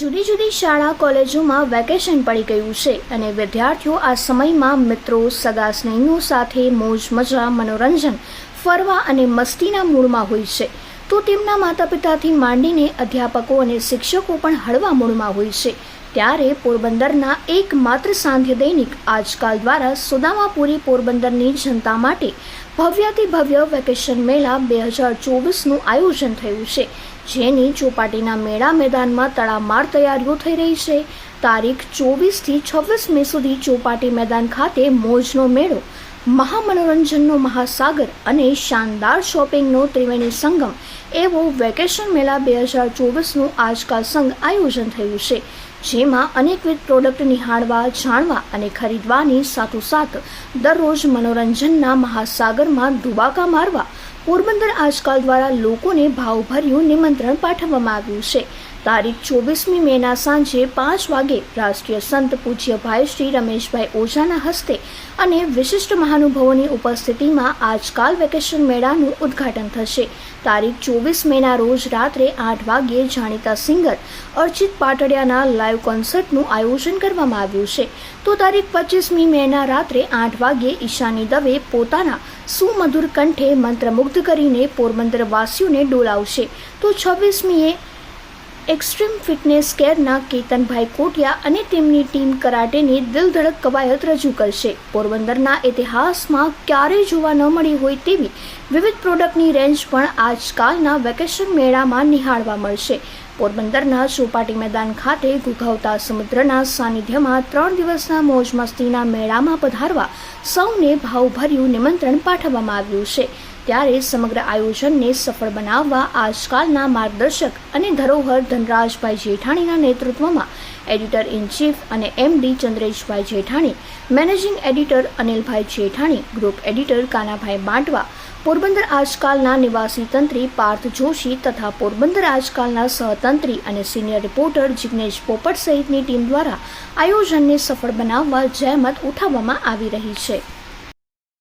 જુદી જુદી શાળા, કોલેજોમાં વેકેશન પડી ગયું છે અને વિદ્યાર્થીઓ આ સમયમાં મિત્રો, સગા સ્નેહીઓ સાથે મોજ, મજા, મનોરંજન ફરવા અને મસ્તીના મૂડમાં હોય છે. તો તેમના માતા પિતાથી માંડીને અધ્યાપકો અને શિક્ષકો પણ હળવા મૂડમાં હોય છે. ત્યારે પોરબંદરના એકમાત્ર સાંધ્ય દૈનિક આજકાલ દ્વારા સુદામાપુરી પોરબંદરની જનતા માટે ભવ્યાતિ ભવ્ય વેકેશન મેળા બે હજાર ચોવીસનું આયોજન થયું છે, જેની ચોપાટીના મેળા મેદાનમાં તડામાર તૈયારીઓ થઈ રહી છે. તારીખ ચોવીસથી છવ્વીસ મે સુધી ચોપાટી મેદાન ખાતે મોજનો મેળો મહામનોરંજનનો મહાસાગર અને શાનદાર શોપિંગનો ત્રિવેણી સંગમ એવો વેકેશન મેળા બે હજાર ચોવીસનું આજકાલ સંઘ આયોજન થયું છે, જેમાં અનેકવિધ પ્રોડક્ટ નિહાળવા, જાણવા અને ખરીદવાની સાથોસાથ દરરોજ મનોરંજનના મહાસાગરમાં ડુબાકા મારવા, પોરબંદર આજકાલ દ્વારા લોકોને ભાવભર્યું નિમંત્રણ પાઠવવામાં આવ્યું છે. તારીખ ચોવીસમી મેના સાંજે પાંચ વાગે રાષ્ટ્રીય સંત પૂજ્ય ભાઈ શ્રી રમેશભાઈ ઓઝાના હસ્તે અને વિશિષ્ટ મહાનુભાવોની ઉપસ્થિતિમાં આજકાલ વેકેશન મેળાનું ઉદ્ઘાટન થશે. તારીખ ચોવીસ મેના રોજ રાત્રે આઠ વાગ્યે જાણીતા સિંગર અર્ચિત પાટડિયાના લાઈવ કોન્સર્ટનું આયોજન કરવામાં આવ્યું છે. તો તારીખ પચીસમી મેના રાત્રે આઠ વાગ્યે ઈશાની દવે પોતાના સુમધુર કંઠે મંત્રમુગ્ધ કરીને પોરબંદર વાસીઓને ડોલાવશે. તો છવ્વીસમીએ એક્સ્ટ્રીમ ફિટનેસ કેરના કેતનભાઈ કોટિયા અને તેમની ટીમ કરાટેની દિલધડક કવાયત રજૂ કરશે. પોરબંદરના ઇતિહાસમાં ક્યારેય જોવા ન મળી હોય તેવી વિવિધ પ્રોડક્ટની રેન્જ પણ આજકાલના વેકેશન મેળામાં નિહાળવા મળશે. પોરબંદરના ચોપાટી મેદાન ખાતે ઘૂઘવતા સમુદ્રના સાનિધ્યમાં ત્રણ દિવસના મોજ મસ્તીના મેળામાં પધારવા સૌને ભાવભર્યું નિમંત્રણ પાઠવવામાં આવ્યું છે. ત્યારે સમગ્ર આયોજનને સફળ બનાવવા આજકાલના માર્ગદર્શક અને ધરોહર ધનરાજભાઈ જેઠાણીના નેતૃત્વમાં એડિટર ઇન ચીફ અને MD Chandreshbhai Jethani, managing editor Anilbhai Jethani, group editor Kanabhai Bantva Porbandar આજકાલના નિવાસી તંત્રી પાર્થ જોશી તથા પોરબંદર આજકાલના સહતંત્રી અને સિનિયર રિપોર્ટર જિગ્નેશ પોપટ સહિતની ટીમ દ્વારા આયોજનને સફળ બનાવવા જહેમત ઉઠાવવામાં આવી રહી છે.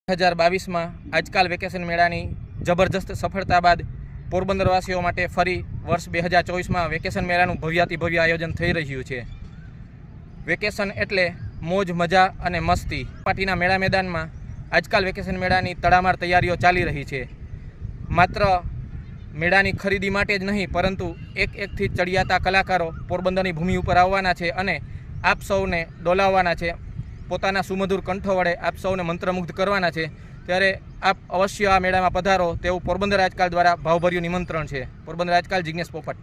હજાર બાવીસમાં આજકાલ વેકેશન મેળાની જબરજસ્ત સફળતા બાદ પોરબંદરવાસીઓ માટે ફરી વર્ષ બે હજાર ચોવીસમાં વેકેશન મેળાનું ભવ્યાતિભવ્ય આયોજન થઈ રહ્યું છે. વેકેશન એટલે મોજ, મજા અને મસ્તી. પાટીના મેળા મેદાનમાં આજકાલ વેકેશન મેળાની તડામાર તૈયારીઓ ચાલી રહી છે. માત્ર મેળાની ખરીદી માટે જ નહીં, પરંતુ એક એકથી ચડિયાતા કલાકારો પોરબંદરની ભૂમિ ઉપર આવવાના છે અને આપ સૌને ડોલાવવાના છે. પોતાના સુમધુર કંઠો વડે આપ સૌને મંત્રમુગ્ધ કરવાના છે. ત્યારે આપ અવશ્ય આ મેળામાં પધારો. તેવું પોરબંદર રાજકાલ દ્વારા ભાવભર્યું નિમંત્રણ છે. પોરબંદર રાજકાલ જિજ્ઞેશ પોપટ.